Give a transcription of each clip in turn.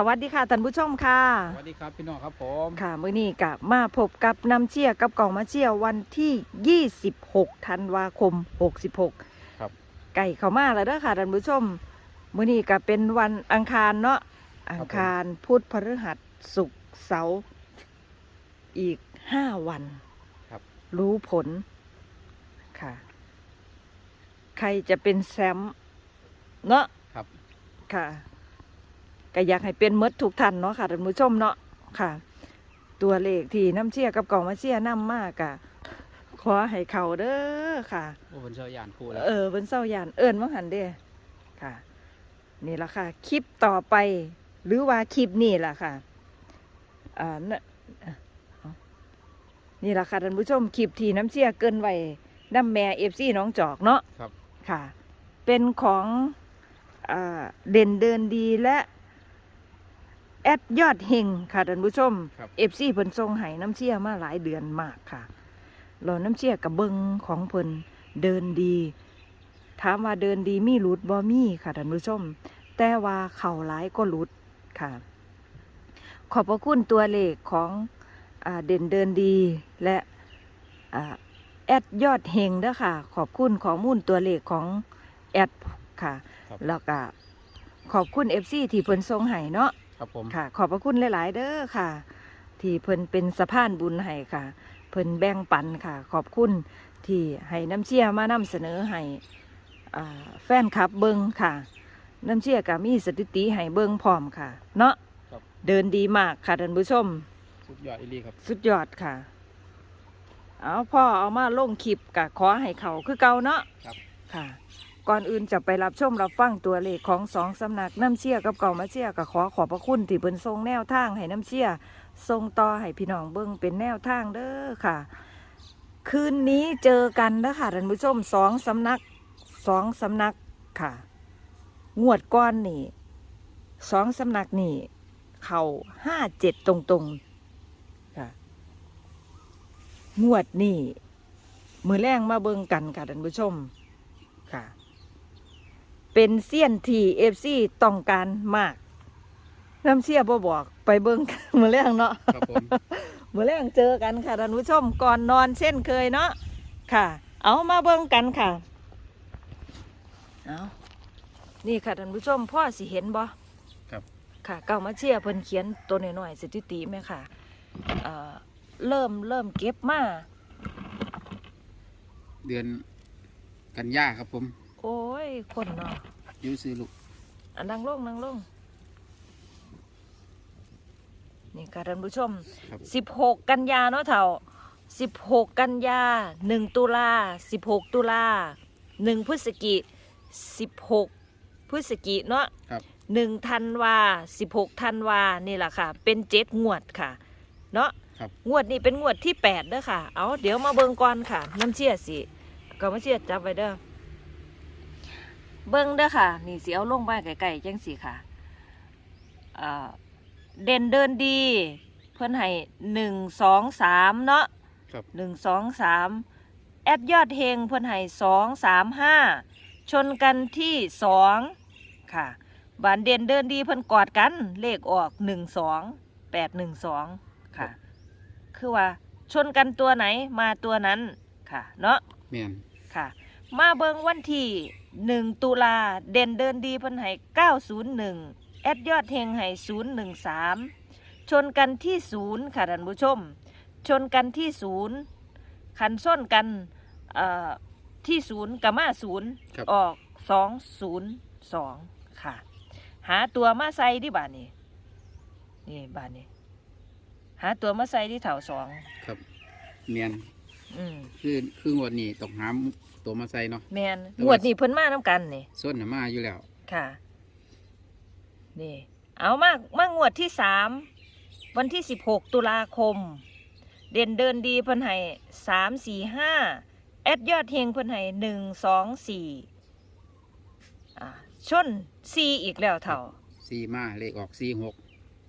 สวัสดีค่ะท่านผู้ชมค่ะ สวัสดีครับพี่น้องครับผมค่ะมื้อนี้กับมาพบกับน้ำเชี่ยกับกล่องมาเชี่ยวันที่ 26ธันวาคม 66 ครับ ไก่เข้ามาแล้วเด้อค่ะท่านผู้ชมมื้อนี้ก็เป็นวันอังคารเนาะอังคารพุธพฤหัสศุกร์เสาร์อีกห้าวันครับ รู้ผลค่ะ ใครจะเป็นแชมป์เนาะครับค่ะ ก็อยากให้เป็นหมดทุกท่านเนาะค่ะท่านผู้ชมเนาะค่ะ ตัวเลขที่น้ำเชี่ยกับกล่องมาเชี่ยนำมากอะขอให้เขาเด้อค่ะโอ้เป็นเชาวยานพูดแล้วเออเป็นเศร้ายานเอิญว่าหันเด้ค่ะ นี่ละค่ะ คลิปต่อไป หรือว่าคลิปนี่ล่ะค่ะอ่าน่ะเอานี่ละค่ะท่านผู้ชมคลิปที่น้ำเชี่ยเกินไว้น้ำแม่เอฟซีน้องจอกเนาะครับค่ะ เป็นของอาเด่นเดินดีและ แอดยอดเฮงค่ะท่านผู้ชมครับ เอฟซีเพิ่นทรงให้น้ำเชี่ยมาหลายเดือนมากค่ะรอน้ำเชี่ยกับเบิงของเพิ่นเดินดี ถามว่าเดินดีมีหลุดบ่มีค่ะท่านผู้ชม แต่ว่าเข่าหลายก็หลุดค่ะ ขอบพระคุณตัวเลขของอาเด่นเดินดีและอ่าแอดยอดเฮงเด้อค่ะ ขอบคุณข้อมูลตัวเลขของแอดค่ะ ครับ แล้วก็ขอบคุณเอฟซีที่เพิ่นทรงให้เนาะ ครับผมค่ะ ขอบพระคุณหลาย ๆ เด้อค่ะ ที่เพิ่นเป็นสะพานบุญให้ค่ะ เพิ่นแบ่งปันค่ะ ขอบคุณที่ให้น้ำเชี่ยมานำเสนอให้อ่าแฟนคลับเบิงค่ะ น้ำเชี่ยก็มีสถิติให้เบิงพร้อมค่ะ เนาะครับ เดินดีมากค่ะท่านผู้ชม สุดยอดอีหลีครับ สุดยอดค่ะ เอาพ่อเอามาลงคลิปกะขอให้เขาคือเก่าเนาะครับ ค่ะ ก่อนอื่นจะไปรับชมรับฟังตัวเลขของสองสำนักน้ำเชี่ยกับเก่ามาเชี่ยก็ขอขอบพระคุณที่เพิ่นทรงแนวทางให้น้ำเชี่ยทรงต่อให้พี่น้องเบิ่งเป็นแนวทางเด้อค่ะ คืนนี้เจอกันเด้อค่ะท่านผู้ชมสองสำนักสองสำนักค่ะ งวดก้อนนี่สองสำนักนี่เข่าห้าเจ็ดตรงๆค่ะ งวดนี่มือแรงมาเบิ่งกันค่ะท่านผู้ชมค่ะ เป็นเสี้ยนที่เอฟซีต้องการมาก น้ำเสียบ่บอกไปเบิ่งกันมือแรงเนาะครับผม มือแรงเจอกันค่ะท่านผู้ชมก่อนนอนเช่นเคยเนาะค่ะ เอามาเบิ่งกันค่ะเอานี่ค่ะท่านผู้ชมพ่อสิเห็นบ่ครับ ค่ะเก้ามาเชียร์เพิ่นเขียนตัวน้อยๆสถิติไหมค่ะเอ่อเริ่มเริ่มเก็บมา เดือนกันยาครับผม โอ้ย คนเนาะอยูซื้อลูกอันนั่งลงนั่งลง นี่ค่ะท่านผู้ชม ครับสิบหกกันยาเนาะเถ่าสิบหกกันยาหนึ่งตุลาสิบหกตุลาหนึ่งพฤศจิสิบหกพฤศจิเนาะ ครับ หนึ่งธันวาสิบหกธันวานี่แหละค่ะ เป็นเจ็ดงวดค่ะ เนาะครับ งวดนี้เป็นงวดที่แปดเด้อค่ะ เอาเดี๋ยวมาเบิ่งก่อนค่ะ น้ำเชี่ยสิก็มาเชี่ยจับไว้เด้อ เบิ่งเด้อค่ะ นี่สิเอาลงไปไกลๆจังสิค่ะเอ่อเด่นเดินดี เพื่อนให้หนึ่งสองสามเนาะครับหนึ่งสองสามแอดยอดเฮงเพื่อนให้สองสามห้าชนกันที่สองค่ะบานเด่นเดินดีเพื่อนกอดกันเลขออกหนึ่งสองแปดหนึ่งสองค่ะ คือว่าชนกันตัวไหนมาตัวนั้นค่ะ เนาะแม่นค่ะ มาเบิงวันที่หนึ่งตุลาเด่นเดินดีเพันไห้เก้าศูนย์หนึ่งแอดยอดเฮงไห้ศูนย์หนึ่งสามชนกันที่ศูนย์ค่ะท่านผู้ชม ชนกันที่ศูนย์คันส้นกันเอ่อที่ศูนย์กับมาศูนย์ครับออกสองศูนย์สองค่ะ หาตัวมาใส่ที่บ้านนี้นี่บ้านนี้หาตัวมาใส่ที่แถวสองครับเมียนอืมคือคืองวดนี้ต้องหา ตัวมาใส่เนาะ แมนแต่งว่าวดนี้เพิ่นมาน้ำกันนี่ส้นน่ะมาอยู่แล้ว ค่ะ นี่ เอามากมางวดที่สามวันที่สิบหกตุลาคม เด่นเดินดีเพิ่นให้สามสี่ห้าแอดยอดเฮงเพิ่นให้หนึ่งสองสี่อ่าชนสี่อีกแล้วเท่าซีมาเลขออกซีหก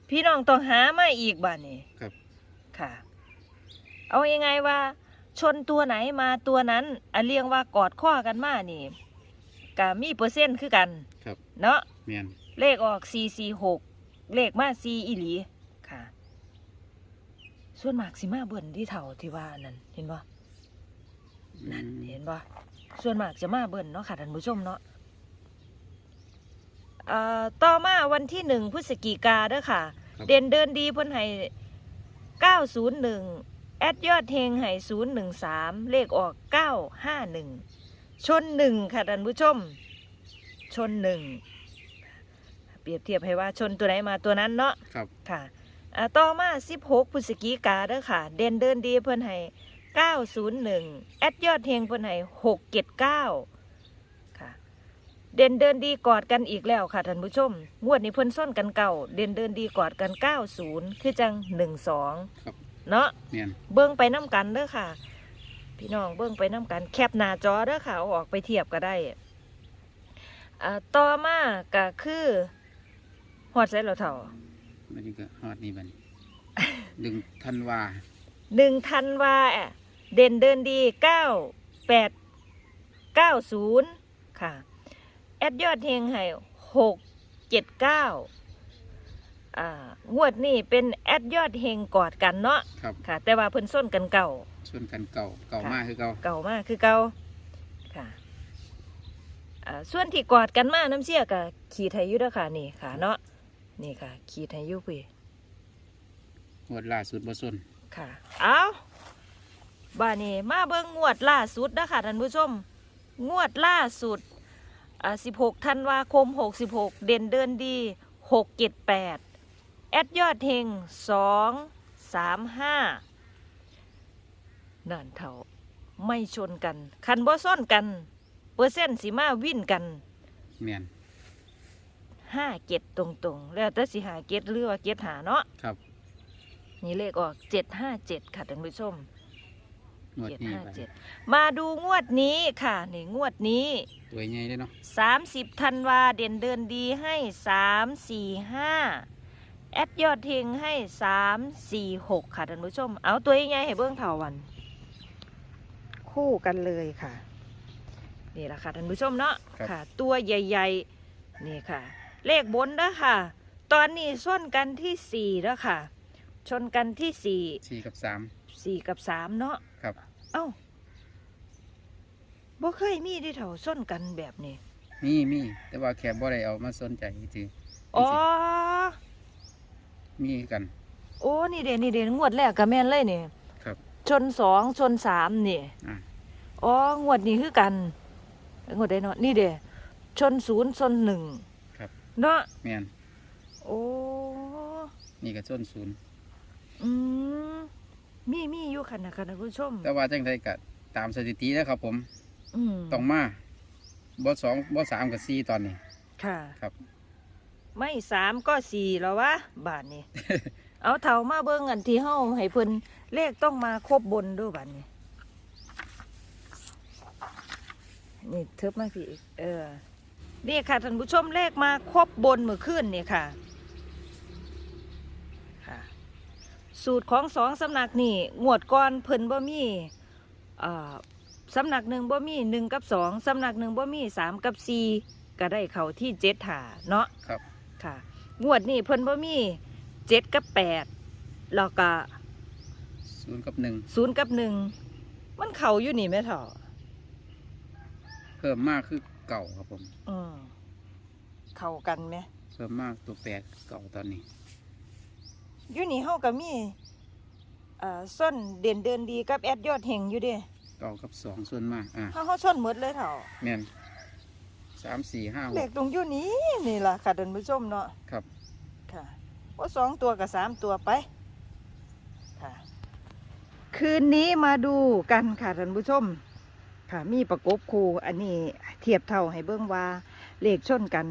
พี่น้องต้องหามาอีกบ้านนี้ครับ ค่ะ เอายังไงว่า ชนตัวไหนมาตัวนั้นอันเรียงว่ากอดข้อกันมานี่กะมีเปอร์เซ็นต์คือกันครับ เนาะแม่นเลขออก446เลขมาซีอีหลีค่ะ ส่วนมากสิมาเบิ่นที่เท่าที่ว่านั่นเห็นบ่นั่นเห็นบ่ส่วนมากจะมาเบิ่นเนาะค่ะท่านผู้ชมเนาะเอ่อต่อมาวันที่หนึ่งพฤศจิกาเด้อค่ะครับเด่นเดินดีเพิ่นให้เก้าศูนย์หนึ่ง แอดยอดเฮงให้ศูนย์หนึ่งสามเลขออกเก้าห้าหนึ่งชนหนึ่งค่ะท่านผู้ชม ชนหนึ่งเปรียบเทียบให้ว่าชนตัวไหนมาตัวนั้นเนาะครับ ค่ะอ่าต่อมา 16พฤศจิกาเด้อค่ะ เด่นเดินดีเพิ่นให้901 แอดยอดเฮงเพิ่นให้679 ค่ะ เด่นเดินดีกอดกันอีกแล้วค่ะท่านผู้ชม งวดนี้เพิ่นซ่อนกันเก่า เด่นเดินดีกอดกัน 90 คือจัง 12 ครับ เนาะเมียนเบิ่งไปน้ำกันเด้อค่ะ พี่น้องเบิ่งไปน้ำกัน แคปหน้าจอเด้อค่ะเอาออกไปเทียบก็ได้อ่าต่อมาก็คือฮอดใส่เราเท่ามันนี่ก็ฮอดนี่บัดนดึงทันวาหนึ่งธันวาอะเด่นเดินดีเก้าแปดเก้าศูนย์ค่ะ แอดยอดเฮงให้หกเจ็ดเก้า อ่างวดนี้เป็นแอดยอดเฮงกอดกันเนาะครับค่ะ แต่ว่าเพิ่นส้นกันเก่า ส่วนกันเก่าเก่าค่ะ มากคือเก่าเก่ามากคือเก่าค่ะอ่าส่วนที่กอดกันมาน้ำเชี่ยกับขีดไทยยุทธค่ะนี่ค่ะเนาะนี่ค่ะ ขีดไทยยุพี่งวดล่าสุดบ่ส้นค่ะ เอาบ้านนี้มาเบิ่งงวดล่าสุดนะคะท่านผู้ชม งวดล่าสุดอ่า16ธันวาคม 66 เด่นเดินดี 678 แอดยอดเฮง2 3 5นั่นเท่าไม่ชนกัน คันบ่ซ่อนกัน เปอร์เซ็นต์สิมาวิ่นกันเมียน5เกตตรงๆ แล้วแต่สิหาเกตหรือว่าเกตหาเนาะครับนี่เลขออก757ค่ะท่านผู้ชมงวดเจ็ดนี้ห้าบัดเจ็ดมาดูงวดนี้ค่ะนี่งวดนี้ตัวใหญ่เลยเนาะ30ธันวาเด่นเดินดีให้3 4 5 แอดยอดเทงให้3 4 6ค่ะท่านผู้ชม เอาตัวใหญ่ๆให้เบื้องเถาวัน คู่กันเลยค่ะ นี่แหละค่ะท่านผู้ชมเนาะค่ะ ตัวใหญ่ๆ นี่ค่ะ เลขบนนะค่ะ ตอนนี้ส้นกันที่สี่แล้วค่ะ ชนกันที่สี่สี่กับสาม สี่กับสามเนาะครับ เอ้าบ่เคยมีที่เถาส้นกันแบบนี้ มีมีแต่ว่าแค่บ่ได้เอามาสนใจจืออ๋อ มีกัน โอ้นี่เด่นนี่เด่นงวดแรกกับแม่นเลยนี่ครับ ชนสองชนสามนี่อะ อ๋องวดนี้คือกันงวดใดเนาะนี่เด้ชนศูนย์ชนหนึ่งครับ เนาะเมียนโอ้นี่ก็ส้นศูนย์อืมมีมีอยู่ค่ะนะค่ะท่านผู้ชมแต่ว่าจังไดก็ตามสถิตินะครับผมอืมต้องมาบ่สองบ่สามกับสี่ตอนนี้ ค่ะ ครับ ไม่สามก็สี่แล้ววะบาทนี้ เอาเถามาเบิ่งอันที่เฮาให้เพิ่นเลขต้องมาครบบนด้วยบาทนี้ นี่เทิบมาพี่อีกเออนี่ค่ะท่านผู้ชมเลขมาครบบนเมื่อคืนนี่ค่ะค่ะสูตรของสองสำนักนี่งวดก่อนเพิ่นบ่มีอ่าสำนักหนึ่งบ่มีหนึ่งกับสองสำนักหนึ่งบ่มีสามกับสี่ก็ได้เข้าที่เจ็ดหาเนาะครับ ค่ะ งวดนี้เพิ่นบ่มีเจ็ดกับแปดแล้วก็ศูนย์กับหนึ่งศูนย์กับหนึ่งมันเข้าอยู่นี่แม่เฒ่าเพิ่มมากคือเก่าครับผมอืมเข้ากันไหมเพิ่มมากตัวแปดเก่าตอนนี้อยู่นี่เฮาก็มีเอ่อส้นเด่นเดินดีกับแอดยอดเฮงอยู่เด้เก่ากับสองส่วนมากอะเฮาเฮาส้นหมดเลยเฒ่าแม่น สามสี่ห้าหเลกขตรงอยู่นี้นี่ล่ะค่ะท่านผู้ชมเนาะครับ ค่ะว่าสองตัวกับสามตัวไปค่ะ คืนนี้มาดูกันค่ะท่านผู้ชม ค่ะมีประกบคูอันนี้เทียบเท่าให้เบิ้งว่าเลขชนกัน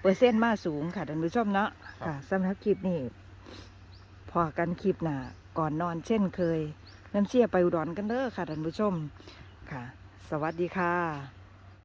เปอร์เซ็นต์มาสูงค่ะท่านผู้ชมเนาะค่ะสำหรับคลิปนี้พอกันคลิปหน้าก่อนนอนเช่นเคยน้ำเชี่ยไปอุดรกันเด้อค่ะท่านผู้ชมค่ะ สวัสดีค่ะ